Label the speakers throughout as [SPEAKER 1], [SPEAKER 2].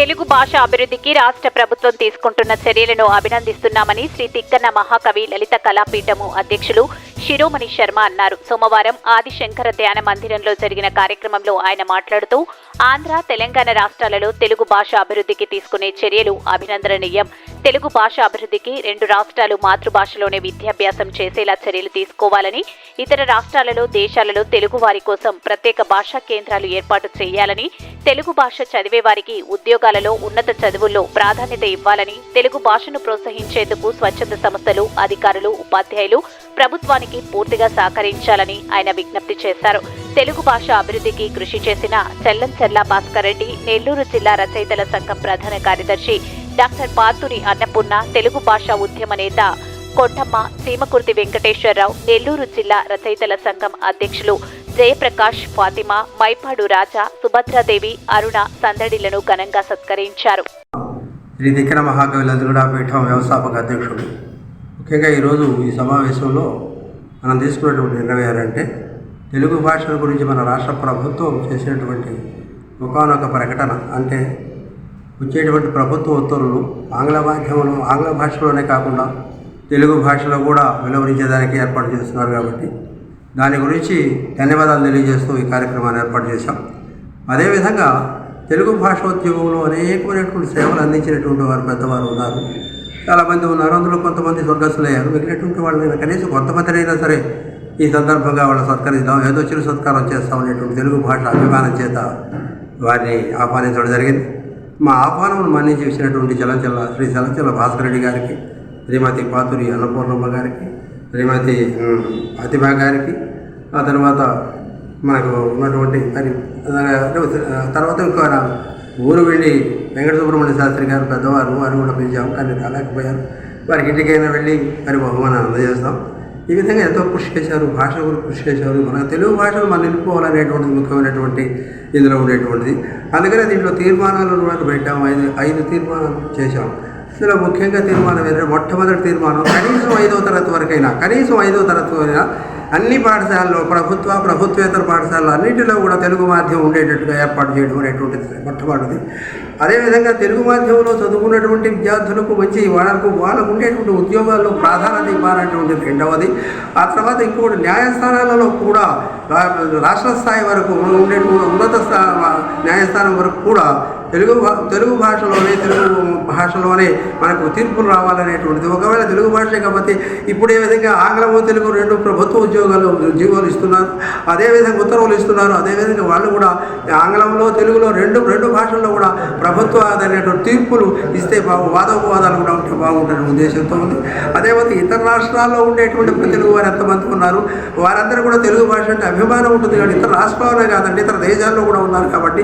[SPEAKER 1] తెలుగు భాష అభివృద్ధికి రాష్ట్ర ప్రభుత్వం తీసుకుంటున్న చర్యలను అభినందిస్తున్నామని శ్రీ తిక్కన్న మహాకవి లలిత కళాపీఠము అధ్యక్షులు శిరోమణి శర్మ అన్నారు. సోమవారం ఆదిశంకర ధ్యాన మందిరంలో జరిగిన కార్యక్రమంలో ఆయన మాట్లాడుతూ ఆంధ్ర తెలంగాణ రాష్ట్రాలలో తెలుగు భాష అభివృద్ధికి తీసుకునే చర్యలు అభినందనీయం. తెలుగు భాష అభివృద్ధికి రెండు రాష్ట్రాలు మాతృభాషలోనే విద్యాభ్యాసం చేసేలా చర్యలు తీసుకోవాలని ఇతర రాష్ట్రాలలో దేశాలలో తెలుగు వారి కోసం ప్రత్యేక భాషా కేంద్రాలు ఏర్పాటు చేయాలని తెలుగు భాష చదివే వారికి ఉద్యోగాలలో ఉన్నత చదువుల్లో ప్రాధాన్యత ఇవ్వాలని తెలుగు భాషను ప్రోత్సహించేందుకు స్వచ్ఛంద సంస్థలు అధికారులు ఉపాధ్యాయులు ప్రభుత్వానికి పూర్తిగా సహకరించాలని ఆయన విజ్ఞప్తి చేశారు. తెలుగు భాష అభివృద్ధికి కృషి చేసిన చెల్లం చెల్లా భాస్కర్ రెడ్డి నెల్లూరు జిల్లా రచయితల సంఘం ప్రధాన కార్యదర్శి డాక్టర్ పాతూరి అన్నపూర్ణ తెలుగు భాష ఉద్యమ నేత కొండమ్మ సీమకుర్తి వెంకటేశ్వరరావు నెల్లూరు జిల్లా రచయితల సంఘం అధ్యక్షులు జయప్రకాష్ ఫాతిమా మైపాడు రాజా సుభద్రాదేవి అరుణ సందడిలను ఘనంగా సత్కరించారు.
[SPEAKER 2] శ్రీ దిక్కన మహాకవి పీఠం వ్యవస్థాపక అధ్యక్షుడు. ముఖ్యంగా ఈరోజు ఈ సమావేశంలో మనం తీసుకున్నటువంటి నిర్ణయం ఏంటంటే తెలుగు భాషల గురించి మన రాష్ట్ర ప్రభుత్వం చేసినటువంటి ఒకనొక ప్రకటన. అంటే వచ్చేటువంటి ప్రభుత్వ ఉత్తర్వులు ఆంగ్ల మాధ్యమంలో ఆంగ్ల భాషలోనే కాకుండా తెలుగు భాషలో కూడా వెలువరించేదానికి ఏర్పాటు చేస్తున్నారు కాబట్టి దాని గురించి ధన్యవాదాలు తెలియజేస్తూ ఈ కార్యక్రమాన్ని ఏర్పాటు చేశాం. అదేవిధంగా తెలుగు భాషోద్యమంలో అనేకమైనటువంటి సేవలు అందించినటువంటి వారు పెద్దవారు ఉన్నారు. చాలామంది ఉన్నారు. అందులో కొంతమంది స్వర్గస్థులయ్యారు మిగిలినటువంటి వాళ్ళని కనీసం కొంతమందినైనా సరే ఈ సందర్భంగా వాళ్ళ సత్కరిద్దాం. ఏదో చిరు సత్కారం చేస్తాం అనేటువంటి తెలుగు భాష అభిమానం చేత వారిని ఆహ్వానించడం జరిగింది. మా ఆహ్వానం మన్నించి ఇచ్చినటువంటి చలంచల శ్రీ చలంచల భాస్కర్ రెడ్డి గారికి శ్రీమతి పాతురి అన్నపూర్ణమ్మ గారికి శ్రీమతి ప్రతిభ గారికి ఆ తర్వాత మనకు ఉన్నటువంటి మరి తర్వాత ఇంకో ఊరు వెళ్ళి వెంకట సుబ్రహ్మణ్య శాస్త్రి గారు పెద్దవారు వారు కూడా పిలిచాము కానీ రాలేకపోయారు. వారికి ఇంటికైనా వెళ్ళి మరి బహుమానం అందజేస్తాం. ఈ విధంగా ఎంతో కృషి చేశారు భాష గురించి కృషి చేశారు. మన తెలుగు భాషను మనం నిలుపుకోవాలనేటువంటిది ముఖ్యమైనటువంటి ఇందులో ఉండేటువంటిది. అందుకనే దీంట్లో తీర్మానాలు కూడా పెట్టాము. ఐదు ఐదు తీర్మానాలు చేశాం. ఇందులో ముఖ్యంగా తీర్మానం ఏంటంటే మొట్టమొదటి తీర్మానం కనీసం ఐదో తరగతి వరకైనా కనీసం ఐదో తరగతి వరైనా అన్ని పాఠశాలలో ప్రభుత్వ ప్రభుత్వేతర పాఠశాలలు అన్నింటిలో కూడా తెలుగు మాధ్యమం ఉండేటట్టుగా ఏర్పాటు చేయడం అనేటువంటిది మొట్టమొదటిది. అదేవిధంగా తెలుగు మాధ్యమంలో చదువుకున్నటువంటి విద్యార్థులకు మంచి వాళ్ళకు వాళ్ళకు ఉండేటువంటి ఉద్యోగాల్లో ప్రాధాన్యత ఇవ్వాలనేటువంటిది రెండవది. ఆ తర్వాత ఇంకోటి న్యాయస్థానాలలో కూడా రాష్ట్ర స్థాయి వరకు ఉండేటువంటి ఉన్నత స్థా న్యాయస్థానం వరకు కూడా తెలుగు తెలుగు భాషలోనే తెలుగు భాషలోనే మనకు తీర్పులు రావాలనేటువంటిది. ఒకవేళ తెలుగు భాష కాకపోతే ఇప్పుడు ఏ విధంగా ఆంగ్లము తెలుగు రెండు ప్రభుత్వ ఉద్యోగాలు జీవోలు ఇస్తున్నారు. అదేవిధంగా ఉత్తర్వులు ఇస్తున్నారు. అదేవిధంగా వాళ్ళు కూడా ఆంగ్లంలో తెలుగులో రెండు రెండు భాషల్లో కూడా ప్రభుత్వ అనేటువంటి తీర్పులు ఇస్తే బాగు వాదోపవాదాలు కూడా ఉంటే బాగుంటుంది ఉద్దేశంతో ఉంది. అదేవిధంగా ఇతర రాష్ట్రాల్లో ఉండేటువంటి తెలుగు వారు ఎంతమంది ఉన్నారు? వారందరూ కూడా తెలుగు భాష అంటే అభిమానం ఉంటుంది. కానీ ఇతర రాష్ట్రాలనే కాదండి ఇతర దేశాల్లో కూడా ఉన్నారు కాబట్టి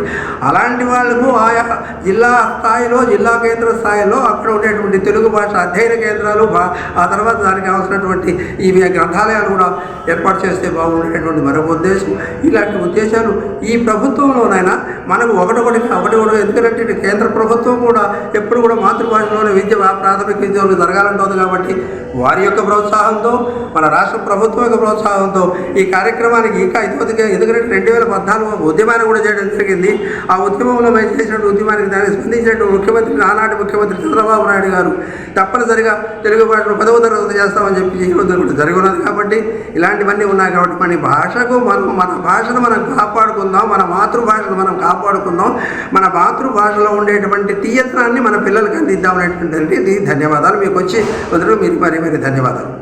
[SPEAKER 2] అలాంటి వాళ్ళకు ఆయా జిల్లా స్థాయిలో జిల్లా కేంద్ర స్థాయిలో అక్కడ ఉండేటువంటి తెలుగు భాష అధ్యయన కేంద్రాలు బా- ఆ తర్వాత దానికి అవసరమైనటువంటి ఈ గ్రంథాలయాలు కూడా ఏర్పాటు చేస్తే బాగుండేటువంటి మరొక ఉద్దేశం. ఇలాంటి ఉద్దేశాలు ఈ ప్రభుత్వంలోనైనా మనకు ఒకటొకటి ఒకటి ఒకటి ఎందుకంటే కేంద్ర ప్రభుత్వం కూడా ఎప్పుడు కూడా మాతృభాషలోనే విద్య ప్రాథమిక విద్యలు జరగాలంటుంది కాబట్టి వారి యొక్క ప్రోత్సాహంతో మన రాష్ట్ర ప్రభుత్వం యొక్క ప్రోత్సాహంతో ఈ కార్యక్రమానికి ఇంకా ఇదిగా ఎందుకంటే రెండు వేల పద్నాలుగు ఉద్యమాన్ని కూడా చేయడం జరిగింది. ఆ ఉద్యమంలో మేము చేసినటువంటి ఉద్యమానికి దానికి స్పందించినటువంటి ముఖ్యమంత్రి ఆనాటి ముఖ్యమంత్రి చంద్రబాబు నాయుడు గారు తప్పనిసరిగా తెలుగు భాషను పదవ తరగతి చేస్తామని చెప్పి చేయడం జరుగుతుంది కాబట్టి ఇలాంటివన్నీ ఉన్నాయి కాబట్టి మన భాషకు మనం మన భాషను మనం కాపాడుకుందాం మన మాతృభాషను మనం కాపాడుకుందాం మన మాతృభాషలో ఉండేటువంటి తీయతనాన్ని మన పిల్లలకి అందిద్దాం అనేటువంటిది. ధన్యవాదాలు. మీకు వచ్చి వదిలి మీరు మరి మరి ధన్యవాదాలు.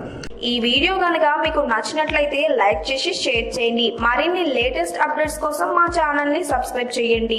[SPEAKER 3] ఈ వీడియో కనుక మీకు నచ్చినట్లయితే లైక్ చేసి షేర్ చేయండి. మరిన్ని లేటెస్ట్ అప్డేట్స్ కోసం మా ఛానల్ని సబ్స్క్రైబ్ చేయండి.